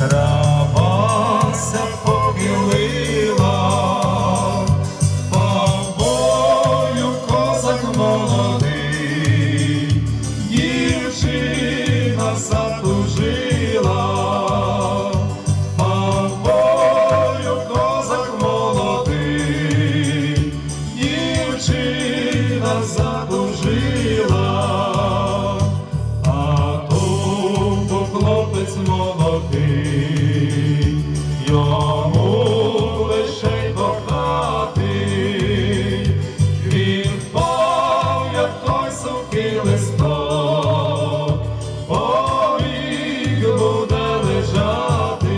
Rama. Дому лише до хати, він пом'я той сухий листок, повік буде лежати,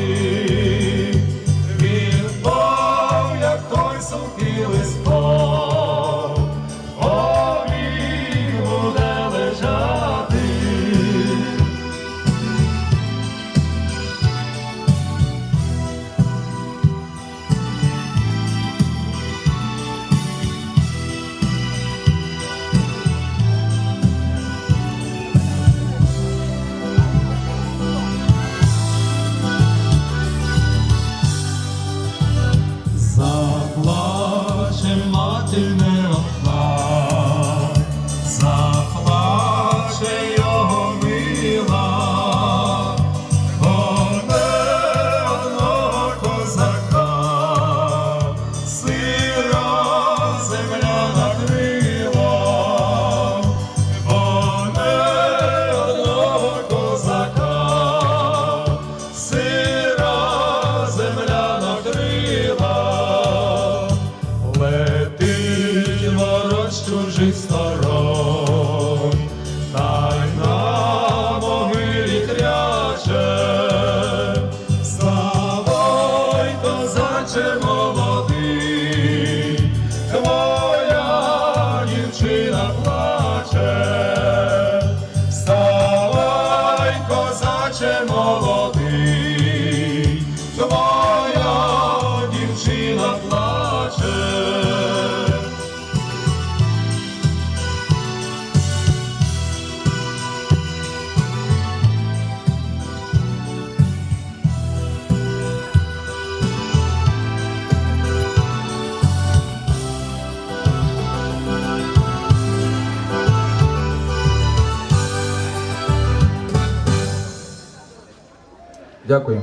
він пом'я той сухий. Fatima чужих став. Дякую.